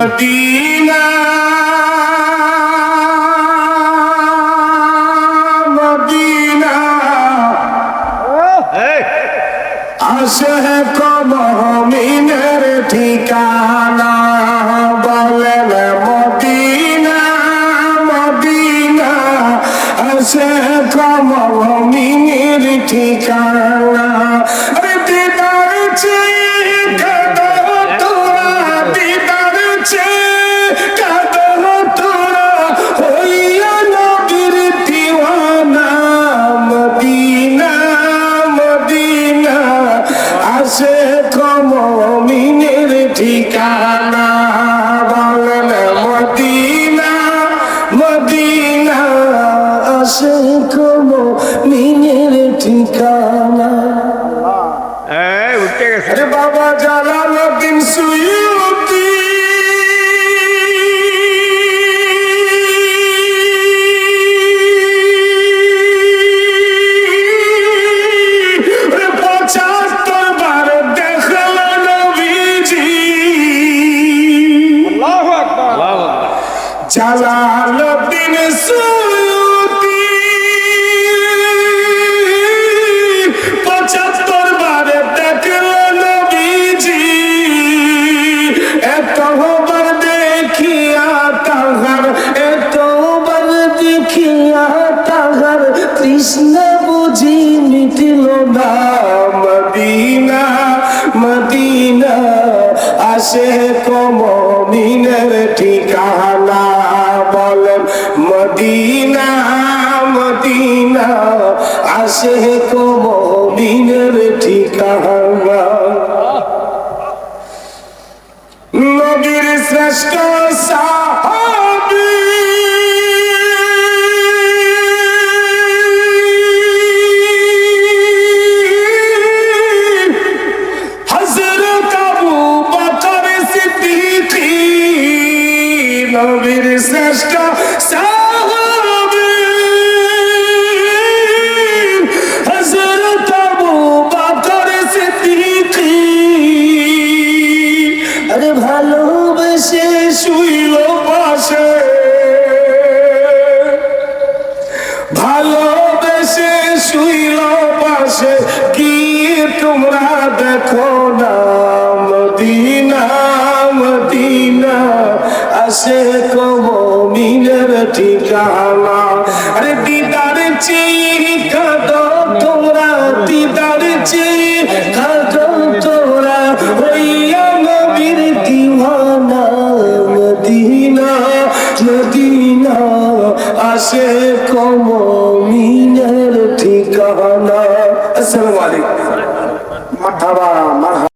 Medina. Medina. আসে কমিনের ঠিকানা বলেন মদিনা মদিনা। আসে কমিনের ঠিকানা। দিদার চেয়ে ঠিকানা বলেন মদিনা মদিনা আসে কমিনের ঠিকানা। এই উঠে গেছে। বাবা জালালউদ্দিন জালালউদ্দিন সুয়ুতি। পঁচাত্তর বারে দেখল নবীজি। এতবার দেখিয়া তাহার এতবার দেখিয়া তাহার, কৃষ্ণ বুঝি মিটিল না মদিনা। মদিনা আসে কমিনের ঠিকানা। মদিনা মদিনা আসে কমিনের ঠিকানা। নবীর শ্রেষ্ঠ সাহাবী। নবীর শ্রেষ্ঠ আসে কমিনের ঠিকানা। আরে দিদার চেয়ে কাঁদো তোমরা দিদার চেয়ে কাঁদো তোমরা হইয়া নবীর দিওয়ানা মদিনা মদিনা আসে কমিনের ঠিকানা। আসসালামু আলাইকুম। মারহাবা মারহাবা।